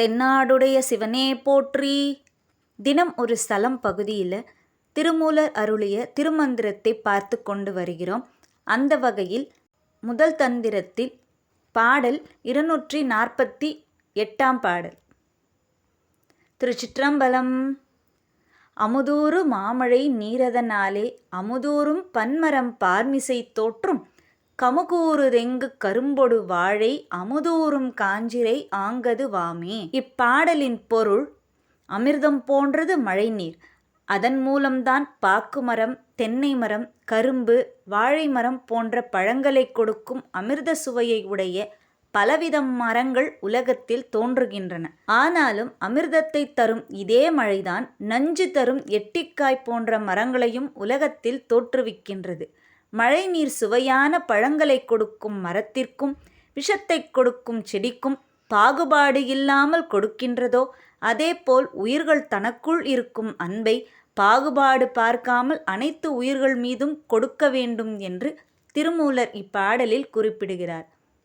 தென்னாடுடைய சிவனே போற்றி. தினம் ஒரு ஸ்தலம் பகுதியில் திருமூலர் அருளிய திருமந்திரத்தை பார்த்து கொண்டு வருகிறோம். அந்த வகையில் முதல் தந்திரத்தில் பாடல் இருநூற்றி நாற்பத்தி எட்டாம் பாடல். திருச்சிற்றம்பலம். அமுதூறு மாமழை நீரதனாலே அமுதூறும் பன்மரம் பார்மிசை தோற்றும் கமுகூறுதெங்கு கரும்பொடு வாழை அமுதூறும் காஞ்சிரை ஆங்கது வாமே. இப்பாடலின் பொருள் அமிர்தம் போன்றது மழைநீர். அதன் மூலம்தான் பாக்குமரம் தென்னை மரம் கரும்பு வாழை மரம் போன்ற பழங்களை கொடுக்கும் அமிர்த சுவையை உடைய பலவிதம் மரங்கள் உலகத்தில் தோன்றுகின்றன. ஆனாலும் அமிர்தத்தை தரும் இதே மழைதான் நஞ்சு தரும் எட்டிக்காய் போன்ற மரங்களையும் உலகத்தில் தோற்றுவிக்கின்றது. மழைநீர் சுவையான பழங்களை கொடுக்கும் மரத்திற்கும் விஷத்தை கொடுக்கும் செடிக்கும் பாகுபாடு இல்லாமல் கொடுக்கின்றதோ அதேபோல் உயிர்கள் தனக்குள் இருக்கும் அன்பை பாகுபாடு பார்க்காமல் அனைத்து உயிர்கள் மீதும் கொடுக்க வேண்டும் என்று திருமூலர் இப்பாடலில் குறிப்பிடுகிறார்.